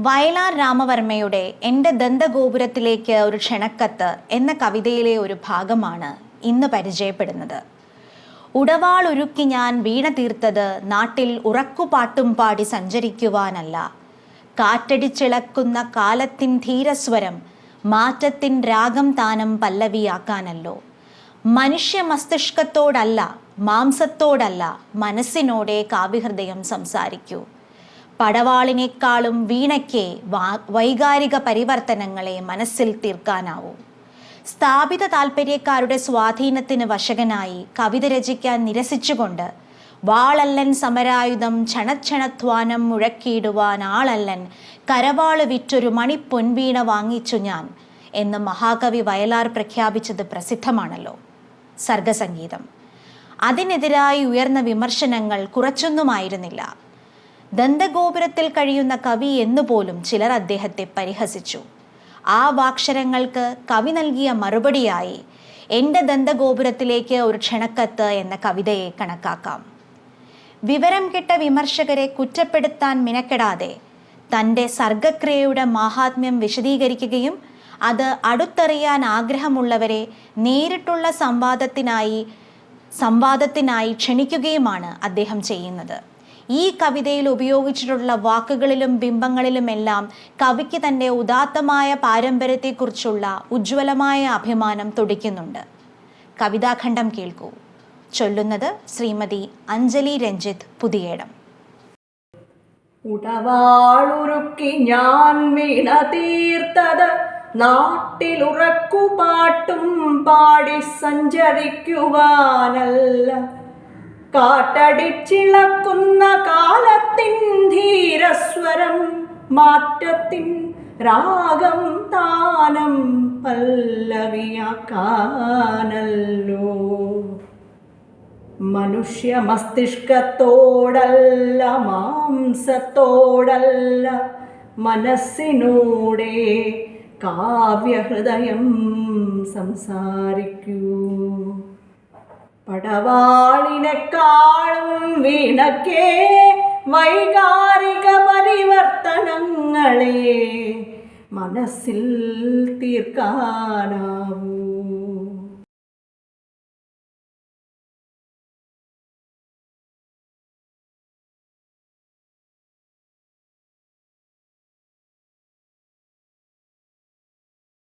വയലാർ രാമവർമ്മയുടെ എന്റെ ദന്തഗോപുരത്തിലേക്ക് ഒരു ക്ഷണക്കത്ത് എന്ന കവിതയിലെ ഒരു ഭാഗമാണ് ഇന്ന് പരിചയപ്പെടുന്നത്. ഉടവാൾ ഉരുക്കി ഞാൻ വീണ തീർത്തത് നാട്ടിൽ ഉറക്കുപാട്ടും പാടി സഞ്ചരിക്കുവാനല്ല. കാറ്റടിച്ചിളക്കുന്ന കാലത്തിൻ ധീരസ്വരം മാറ്റത്തിൻ രാഗം താനം പല്ലവിയാക്കാനല്ലോ. മനുഷ്യ മസ്തിഷ്കത്തോടല്ല മാംസത്തോടല്ല മനസ്സിനോടെ കാവ്യഹൃദയം സംസാരിക്കൂ. പടവാളിനേക്കാളും വീണയ്ക്ക് വൈകാരിക പരിവർത്തനങ്ങളെ മനസ്സിൽ തീർക്കാനാവൂ. സ്ഥാപിത താൽപ്പര്യക്കാരുടെ സ്വാധീനത്തിന് വശകനായി കവിത രചിക്കാൻ നിരസിച്ചുകൊണ്ട് വാളല്ലൻ സമരായുധം ക്ഷണക്ഷണധ്വാനം മുഴക്കിയിടുവാൻ ആളല്ലൻ കരവാൾ വിറ്റൊരു മണി പൊൻവീണ വാങ്ങിച്ചു ഞാൻ എന്ന് മഹാകവി വയലാർ പ്രഖ്യാപിച്ചത് പ്രസിദ്ധമാണല്ലോ. സർഗസംഗീതം. അതിനെതിരായി ഉയർന്ന വിമർശനങ്ങൾ കുറച്ചൊന്നുമായിരുന്നില്ല. ദന്തഗോപുരത്തിൽ കഴിയുന്ന കവി എന്നുപോലും ചിലർ അദ്ദേഹത്തെ പരിഹസിച്ചു. ആ വാക്ഷരങ്ങൾക്ക് കവി നൽകിയ മറുപടിയായി എന്റെ ദന്തഗോപുരത്തിലേക്ക് ഒരു ക്ഷണക്കത്ത് എന്ന കവിതയെ കണക്കാക്കാം. വിവരം കിട്ട വിമർശകരെ കുറ്റപ്പെടുത്താൻ മിനക്കെടാതെ തന്റെ സർഗക്രിയയുടെ മാഹാത്മ്യം വിശദീകരിക്കുകയും അത് അടുത്തറിയാൻ ആഗ്രഹമുള്ളവരെ നേരിട്ടുള്ള സംവാദത്തിനായി സംവാദത്തിനായി ക്ഷണിക്കുകയുമാണ് അദ്ദേഹം ചെയ്യുന്നത്. ഈ കവിതയിൽ ഉപയോഗിച്ചിട്ടുള്ള വാക്കുകളിലും ബിംബങ്ങളിലുമെല്ലാം കവിക്ക് തന്റെ ഉദാത്തമായ പാരമ്പര്യത്തെക്കുറിച്ചുള്ള ഉജ്ജ്വലമായ അഭിമാനം തുടിക്കുന്നുണ്ട്. കവിതാഖണ്ഡം കേൾക്കൂ. ചൊല്ലുന്നത് ശ്രീമതി അഞ്ജലി രഞ്ജിത്ത് പുതിയേടം. ഉടവാളുറുക്കി ഞാൻ വീണ തീർത്തത് നാട്ടിലുറക്കു പാട്ടും പാടി സഞ്ചരിക്കുവാനല്ല. കാട്ടടിച്ചിളക്കുന്ന കാലത്തിൻ ധീരസ്വരം മാറ്റത്തിൻ രാഗം താനം പല്ലവിയാക്കാനല്ലോ മനുഷ്യ മസ്തിഷ്കത്തോടല്ല മാംസത്തോടല്ല മനസ്സിനൂടെ കാവ്യഹൃദയം സംസാരിക്കൂ. പടവാളിനെക്കാളും വീണക്കേ വൈകാരിക പരിവർത്തനങ്ങളെ മനസ്സിൽ തീർക്കാനാവൂ.